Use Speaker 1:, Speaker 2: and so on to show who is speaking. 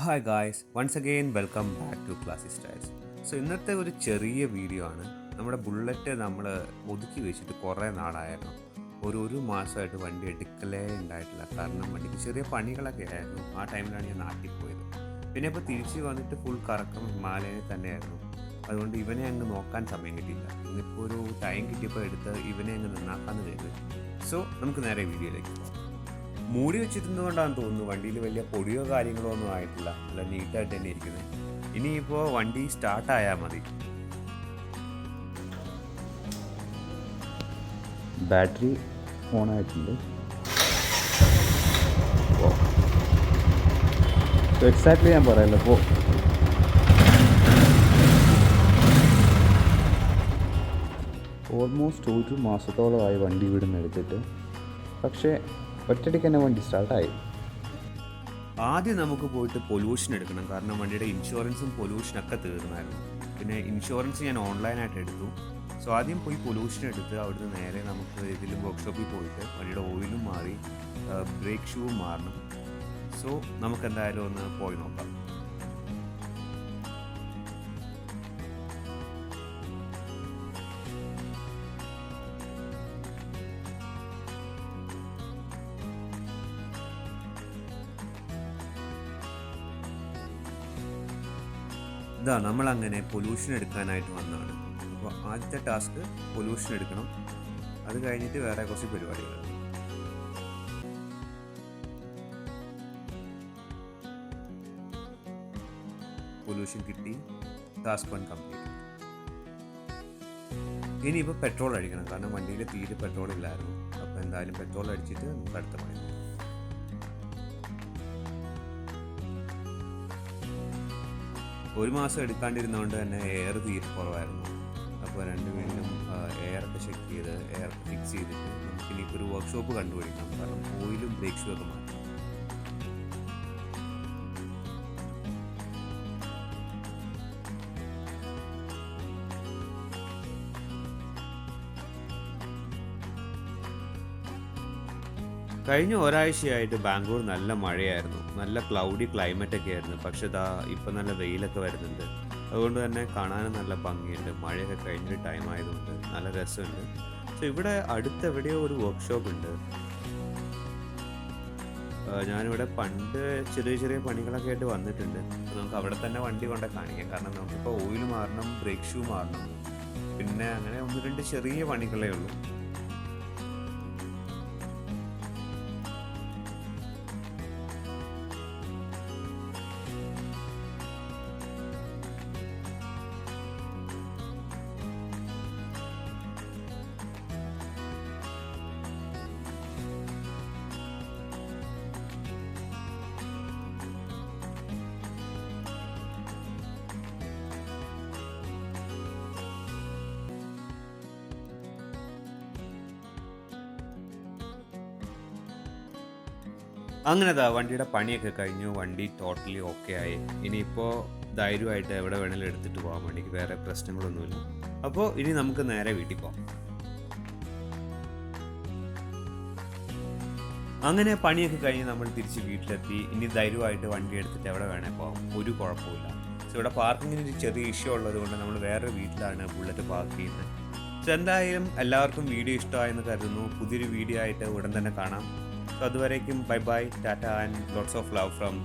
Speaker 1: Hi guys once again welcome back to Classy Styles so ഇന്നത്തെ ഒരു ചെറിയ video ആണ്. നമ്മുടെ ബുള്ളറ്റ് നമ്മൾ ഒതുക്കി വെച്ചിട്ട് കുറേ നാളായിരുന്നു ഒരു ഒരു മാസമായിട്ട് വണ്ടി എടുക്കലേ ഉണ്ടായിട്ടില്ല. കാരണം വണ്ടിക്ക് ചെറിയ പണികളൊക്കെ ആയിരുന്നു. ആ ടൈമിലാണ് ഞാൻ നാട്ടിൽ പോയത്. പിന്നെ ഇപ്പോൾ തിരിച്ച് വന്നിട്ട് ഫുൾ കറക്കം ഹിമാലയനെ തന്നെയായിരുന്നു. അതുകൊണ്ട് ഇവനെ അങ്ങ് നോക്കാൻ സമയം കിട്ടിയില്ല. ഇന്നിപ്പോൾ ഒരു ടൈം കിട്ടിയപ്പോൾ എടുത്ത് ഇവനെ അങ്ങ് നന്നാക്കാമെന്ന് കരുതി. സോ നമുക്ക് നേരെ വീഡിയോയിലേക്ക് പോകാം. മൂടി വെച്ചിരുന്നുകൊണ്ടാണെന്ന് തോന്നുന്നു വണ്ടിയിൽ വലിയ പൊടിയോ കാര്യങ്ങളോ ഒന്നും ആയിട്ടില്ല. നല്ല നീറ്റായിട്ട് തന്നെ ഇരിക്കുന്നത് ഇനിയിപ്പോൾ വണ്ടി സ്റ്റാർട്ടായാൽ മതി.
Speaker 2: ബാറ്ററി ഓൺ ആയിട്ടുണ്ട് എക്സാക്ട്ലി ഞാൻ പറയാമല്ലോ ഇപ്പോൾ ഓൾമോസ്റ്റ് ഒരു മാസത്തോളമായി വണ്ടി ഇവിടുന്ന് എടുത്തിട്ട്. പക്ഷേ ഒറ്റയടിക്ക് തന്നെ വണ്ടി സ്റ്റാർട്ടായി
Speaker 1: ആദ്യം നമുക്ക് പോയിട്ട് പൊല്യൂഷൻ എടുക്കണം. കാരണം വണ്ടിയുടെ ഇൻഷുറൻസും പൊല്യൂഷനൊക്കെ തീർന്നായിരുന്നു. പിന്നെ ഇൻഷുറൻസ് ഞാൻ ഓൺലൈനായിട്ട് എടുത്തു. സോ ആദ്യം പോയി പൊല്യൂഷൻ എടുത്ത് അവിടുന്ന് നേരെ നമുക്ക് ഇതിൽ വർക്ക്ഷോപ്പിൽ പോയിട്ട് വണ്ടിയുടെ ഓയിലും മാറി ബ്രേക്ക് ഷൂവും മാറണം. സോ നമുക്ക് എന്തായാലും ഒന്ന് പോയി നോക്കാം. ഇതാ നമ്മൾ അങ്ങനെ പൊല്യൂഷൻ എടുക്കാനായിട്ട് വന്നതാണ്. അപ്പോൾ ആദ്യത്തെ ടാസ്ക് പൊല്യൂഷൻ എടുക്കണം. അത് കഴിഞ്ഞിട്ട് വേറെ കുറച്ച് പരിപാടികൾ പൊല്യൂഷൻ കിട്ടി. ടാസ്ക് വൺ കംപ്ലീറ്റ് ഇനിയിപ്പോൾ പെട്രോൾ അടിക്കണം. കാരണം വണ്ടിയിൽ തീരെ പെട്രോൾ ഇല്ലായിരുന്നു. അപ്പോൾ എന്തായാലും പെട്രോൾ അടിച്ചിട്ട് നമുക്ക് അടുത്ത പണി ഒരു മാസം എടുക്കാണ്ടിരുന്നതുകൊണ്ട് തന്നെ എയർ തീരെ കുറവായിരുന്നു. അപ്പോൾ രണ്ട് വീണ്ടും എയറൊക്കെ ചെക്ക് ചെയ്ത് എയർ ഫിക്സ് ചെയ്തിട്ട് നമുക്ക് ഇനിയിപ്പോൾ ഒരു വർക്ക്ഷോപ്പ് കണ്ടുപിടിക്കണം കാരണം ഓയിലും ബ്രേക്ക് ഷൂ ഒക്കെ കഴിഞ്ഞ ഒരാഴ്ചയായിട്ട് ബാംഗ്ലൂർ നല്ല മഴയായിരുന്നു. നല്ല ക്ലൗഡി ക്ലൈമറ്റ് ഒക്കെ ആയിരുന്നു. പക്ഷെ ഇതാ ഇപ്പം നല്ല വെയിലൊക്കെ വരുന്നുണ്ട്. അതുകൊണ്ട് തന്നെ കാണാനും നല്ല ഭംഗിയുണ്ട്. മഴയൊക്കെ കഴിഞ്ഞൊരു ടൈം ആയതുകൊണ്ട് നല്ല രസമുണ്ട്. സോ ഇവിടെ അടുത്ത് എവിടെയോ ഒരു വർക്ക്ഷോപ്പ് ഉണ്ട്. ഞാനിവിടെ പണ്ട് ചെറിയ ചെറിയ പണികളൊക്കെ ആയിട്ട് വന്നിട്ടുണ്ട്. നമുക്ക് അവിടെ തന്നെ വണ്ടി കൊണ്ടേ കാണിക്കാം. കാരണം നമുക്കിപ്പോൾ ഓയിൽ മാറണം ബ്രേക്ക് ഷൂ മാറണം. പിന്നെ അങ്ങനെ ഒന്ന് രണ്ട് ചെറിയ പണികളേ ഉള്ളൂ. അങ്ങനെ ദാ വണ്ടിയുടെ പണിയൊക്കെ കഴിഞ്ഞു വണ്ടി ടോട്ടലി ഓക്കെ ആയി. ഇനിയിപ്പോൾ ധൈര്യമായിട്ട് എവിടെ വേണമെങ്കിലും എടുത്തിട്ട് പോകാൻ വണ്ടിക്ക് വേറെ പ്രശ്നങ്ങളൊന്നുമില്ല. അപ്പോൾ ഇനി നമുക്ക് നേരെ വീട്ടിൽ പോകാം അങ്ങനെ പണിയൊക്കെ കഴിഞ്ഞ് നമ്മൾ തിരിച്ച് വീട്ടിലെത്തി. ഇനി ധൈര്യമായിട്ട് വണ്ടി എടുത്തിട്ട് എവിടെ വേണേൽ പോകാം ഒരു കുഴപ്പമില്ല സോ ഇവിടെ പാർക്കിങ്ങിന് ഒരു ചെറിയ ഇഷ്യൂ ഉള്ളത് കൊണ്ട് നമ്മൾ വേറൊരു വീട്ടിലാണ് ബുള്ളറ്റ് പാർക്ക് ചെയ്യുന്നത്. സോ എന്തായാലും എല്ലാവർക്കും വീഡിയോ ഇഷ്ടമായെന്ന് കരുതുന്നു. പുതിയൊരു വീഡിയോ ആയിട്ട് ഉടൻ തന്നെ കാണാം. So, adhu varaikkum, bye bye, tata, and lots of love from